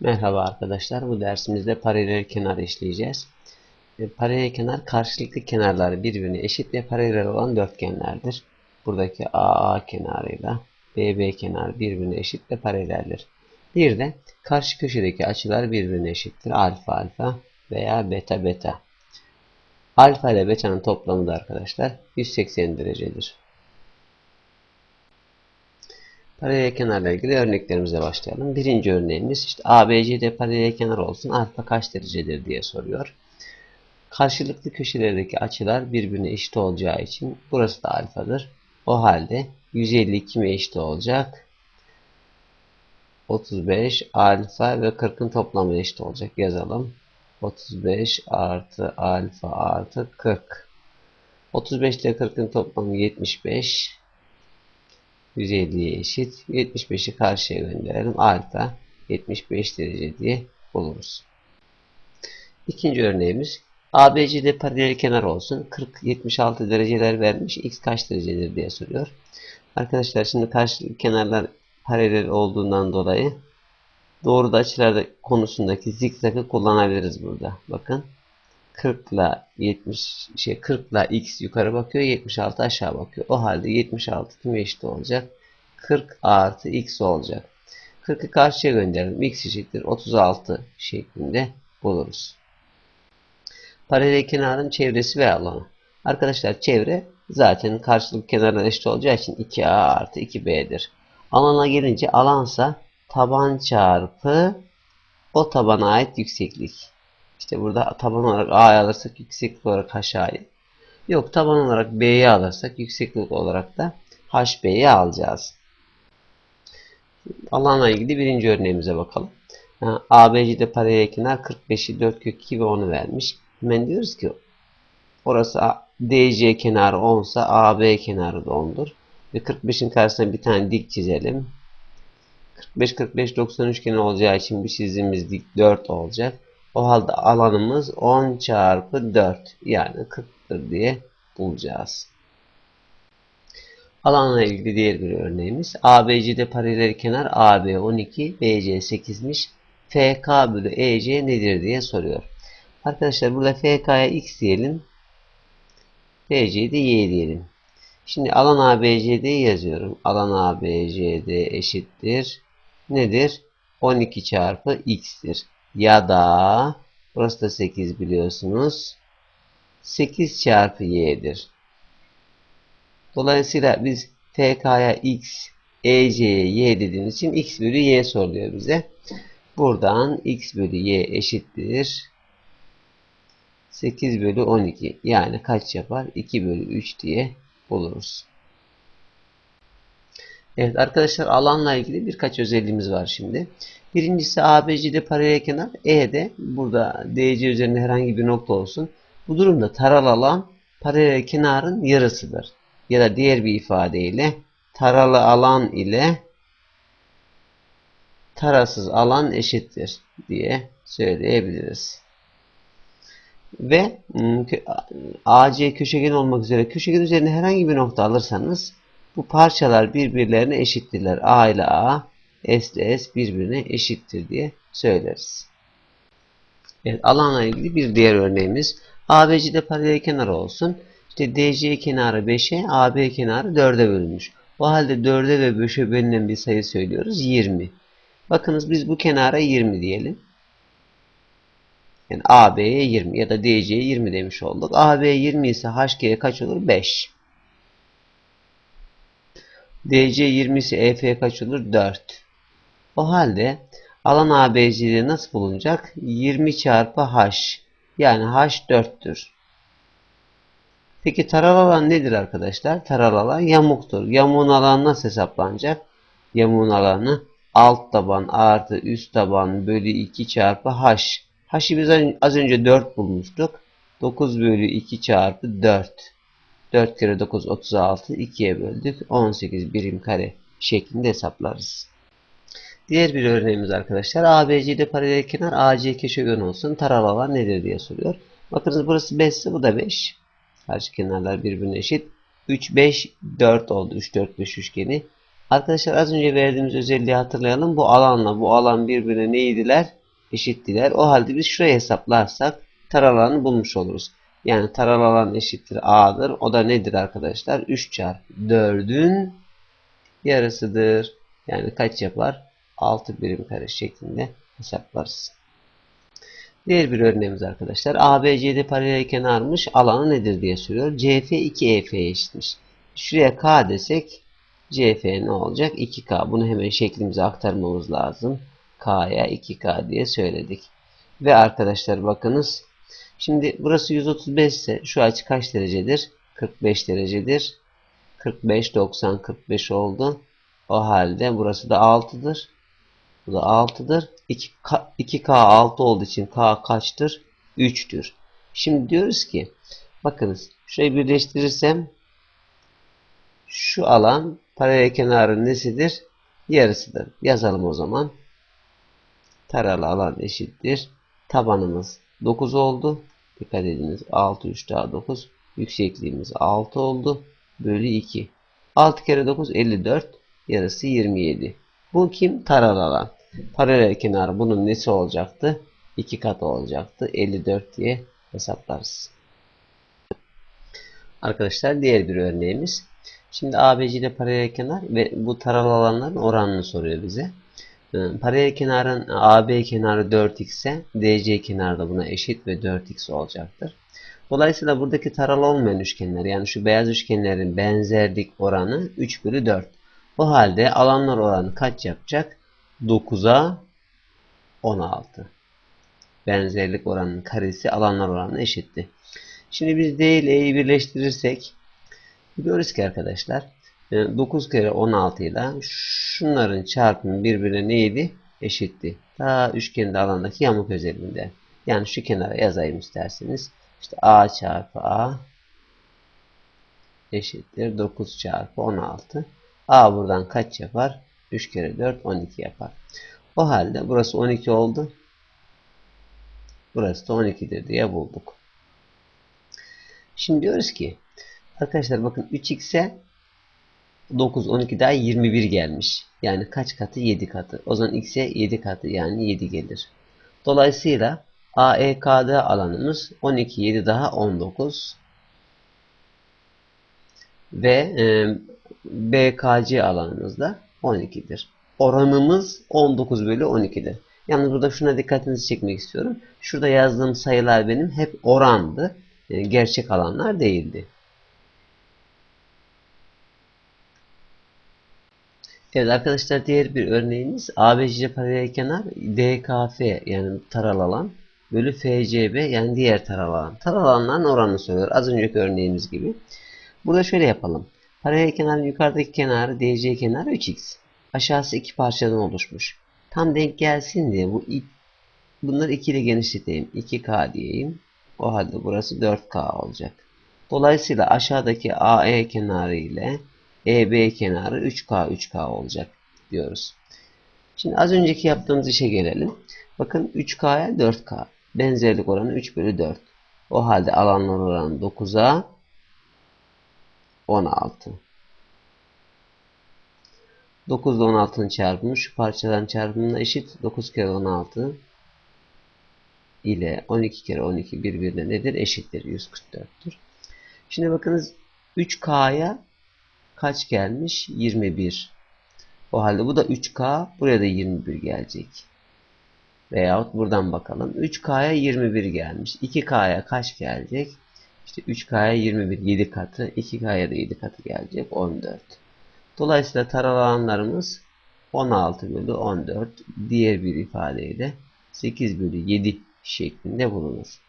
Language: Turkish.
Merhaba arkadaşlar. Bu dersimizde paralel kenar işleyeceğiz. E, Paralel kenar karşılıklı kenarları birbirine eşit ve paralel olan dörtgenlerdir. Buradaki AA kenarıyla BB kenarı birbirine eşit ve paraleldir. Bir de karşı köşedeki açılar birbirine eşittir. Alfa alfa veya beta beta. Alfa ile beta'nın toplamı da arkadaşlar 180 derecedir. Paralel kenarla ilgili örneklerimize başlayalım. Birinci örneğimiz işte ABCD paralel kenar olsun alfa kaç derecedir diye soruyor. Karşılıklı köşelerdeki açılar birbirine eşit olacağı için burası da alfadır. O halde 150 kime eşit olacak? 35 alfa ve 40'ın toplamı eşit olacak. Yazalım. 35 artı alfa artı 40. 35 ile 40'ın toplamı 75. 150'ye eşit. 75'i karşıya gönderelim. Alfa 75 derece diye buluruz. İkinci örneğimiz ABCD paralel kenar olsun. 40-76 dereceler vermiş. X kaç derecedir diye soruyor. Arkadaşlar şimdi karşı kenarlar paralel olduğundan dolayı doğru da açılar konusundaki zikzakı kullanabiliriz burada. Bakın 40 ile 70 şey 40 ile x yukarı bakıyor 76 aşağı bakıyor. O halde 76 kime eşit olacak? 40 artı x olacak. 40'ı karşıya gönderelim. x eşittir 36 şeklinde buluruz. Paralel kenarın çevresi ve alanı. Arkadaşlar çevre zaten karşılık kenarına eşit olacağı için 2a artı 2b'dir. Alana gelince alansa taban çarpı o tabana ait yükseklik. İşte burada taban olarak A'yı alırsak yükseklik olarak HA'yı. Yok taban olarak B'yi alırsak yükseklik olarak da HB'yi alacağız. Alanla ilgili birinci örneğimize bakalım. ABC'de paralel kenar 45'i 4 kök 2 ve 10'u vermiş. Hemen diyoruz ki orası DC kenarı 10 ise AB kenarı da 10'dur. Ve 45'in karşısına bir tane dik çizelim. 45 45 90 üçgeni olacağı için bir çizdiğimiz dik 4 olacak. O halde alanımız 10 çarpı 4 yani 40'tır diye bulacağız. Alanla ilgili diğer bir örneğimiz. ABC'de paralel kenar AB 12, BC 8'miş. FK bölü EC nedir diye soruyor. Arkadaşlar burada FK'ya X diyelim. BC'ye de Y diyelim. Şimdi alan ABCD yazıyorum. Alan ABCD eşittir. Nedir? 12 çarpı X'tir. Ya da burası da 8 biliyorsunuz. 8 çarpı Y'dir. Dolayısıyla biz FK'ya X, EC'ye Y dediğimiz için X bölü Y soruluyor bize. Buradan X bölü Y eşittir. 8 bölü 12. Yani kaç yapar? 2 bölü 3 diye buluruz. Evet arkadaşlar alanla ilgili birkaç özelliğimiz var şimdi. Birincisi ABC'de paralel kenar, E'de burada DC üzerinde herhangi bir nokta olsun. Bu durumda taral alan paralel kenarın yarısıdır. Ya da diğer bir ifadeyle taralı alan ile tarasız alan eşittir diye söyleyebiliriz. Ve AC köşegen olmak üzere köşegen üzerinde herhangi bir nokta alırsanız bu parçalar birbirlerine eşittirler. A ile A, S ile S birbirine eşittir diye söyleriz. Evet, alanla ilgili bir diğer örneğimiz. ABC'de paralel kenar olsun. İşte DC kenarı 5'e, AB kenarı 4'e bölünmüş. O halde 4'e ve 5'e bölünen bir sayı söylüyoruz. 20. Bakınız biz bu kenara 20 diyelim. Yani AB'ye 20 ya da DC'ye 20 demiş olduk. AB 20 ise HG'ye kaç olur? 5. DC 20 ise EF kaç olur? 4. O halde alan ABC'de nasıl bulunacak? 20 çarpı H. Yani H 4'tür. Peki taral alan nedir arkadaşlar? Taral alan yamuktur. Yamuğun alanı nasıl hesaplanacak? Yamuğun alanı alt taban artı üst taban bölü 2 çarpı H. H'ı biz az önce 4 bulmuştuk. 9 bölü 2 çarpı 4. 4 kere 9 36 2'ye böldük. 18 birim kare şeklinde hesaplarız. Diğer bir örneğimiz arkadaşlar. ABC'de paralel kenar AC köşegen olsun. Taral alan nedir diye soruyor. Bakınız burası 5 ise bu da 5. Karşı kenarlar birbirine eşit. 3, 5, 4 oldu. 3, 4, 5 üçgeni. Arkadaşlar az önce verdiğimiz özelliği hatırlayalım. Bu alanla bu alan birbirine neydiler? Eşittiler. O halde biz şurayı hesaplarsak taralanı bulmuş oluruz. Yani taralı alan eşittir A'dır. O da nedir arkadaşlar? 3 çarpı 4'ün yarısıdır. Yani kaç yapar? 6 birim kare şeklinde hesaplarız. Diğer bir örneğimiz arkadaşlar. ABCD paralel kenarmış. Alanı nedir diye soruyor. CF 2EF'ye eşitmiş. Şuraya K desek CF ne olacak? 2K. Bunu hemen şeklimize aktarmamız lazım. K'ya 2K diye söyledik. Ve arkadaşlar bakınız. Şimdi burası 135 ise şu açı kaç derecedir? 45 derecedir. 45, 90, 45 oldu. O halde burası da 6'dır. Bu da 6'dır. 2K, 2K 6 olduğu için K kaçtır? 3'tür. Şimdi diyoruz ki bakınız şurayı birleştirirsem şu alan paralel kenarın nesidir? Yarısıdır. Yazalım o zaman. Taralı alan eşittir. Tabanımız 9 oldu. Dikkat ediniz 6 3 daha 9. Yüksekliğimiz 6 oldu. Bölü 2. 6 kere 9 54. Yarısı 27. Bu kim? Taralı alan. Paralel kenar bunun nesi olacaktı? 2 kat olacaktı. 54 diye hesaplarız. Arkadaşlar diğer bir örneğimiz. Şimdi ABC ile paralel kenar ve bu taralı alanların oranını soruyor bize. Ee, Paralel kenarın AB kenarı 4x ise DC kenarı da buna eşit ve 4x olacaktır. Dolayısıyla buradaki taralı olmayan üçgenler yani şu beyaz üçgenlerin benzerlik oranı 3 bölü 4. O halde alanlar oranı kaç yapacak? 9'a 16. Benzerlik oranının karesi alanlar oranına eşitti. Şimdi biz D ile E'yi birleştirirsek Biliyoruz ki arkadaşlar 9 kere 16 ile şunların çarpımı birbirine neydi? Eşitti. Daha üçgende alandaki yamuk özelliğinde. Yani şu kenara yazayım isterseniz. İşte A çarpı A eşittir 9 çarpı 16. A buradan kaç yapar? 3 kere 4 12 yapar. O halde burası 12 oldu. Burası da 12'dir diye bulduk. Şimdi diyoruz ki Arkadaşlar bakın 3x'e 9, 12 daha 21 gelmiş. Yani kaç katı? 7 katı. O zaman x'e 7 katı yani 7 gelir. Dolayısıyla AEKD alanımız 12, 7 daha 19. Ve e, BKC alanımız da 12'dir. Oranımız 19 bölü 12'dir. Yalnız burada şuna dikkatinizi çekmek istiyorum. Şurada yazdığım sayılar benim hep orandı. E, gerçek alanlar değildi. Evet arkadaşlar diğer bir örneğimiz ABC paralel kenar DKF yani taral alan bölü FCB yani diğer taral alan. Taral alanların oranını soruyor. Az önceki örneğimiz gibi. Burada şöyle yapalım. Paralel kenarın yukarıdaki kenarı DC kenarı 3x. Aşağısı iki parçadan oluşmuş. Tam denk gelsin diye bu bunları 2 ile genişleteyim. 2K diyeyim. O halde burası 4K olacak. Dolayısıyla aşağıdaki AE kenarı ile EB kenarı 3K 3K olacak diyoruz. Şimdi az önceki yaptığımız işe gelelim. Bakın 3K'ya 4K. Benzerlik oranı 3 bölü 4. O halde alanlar oranı 9'a 16. 9 ile 16'nın çarpımı şu parçaların çarpımına eşit. 9 kere 16 ile 12 kere 12 birbirine nedir? Eşittir. 144'tür. Şimdi bakınız 3K'ya kaç gelmiş? 21. O halde bu da 3K. Buraya da 21 gelecek. Veyahut buradan bakalım. 3K'ya 21 gelmiş. 2K'ya kaç gelecek? İşte 3K'ya 21 7 katı. 2K'ya da 7 katı gelecek. 14. Dolayısıyla taralı alanlarımız 16 bölü 14. Diğer bir ifadeyle 8 bölü 7 şeklinde bulunur.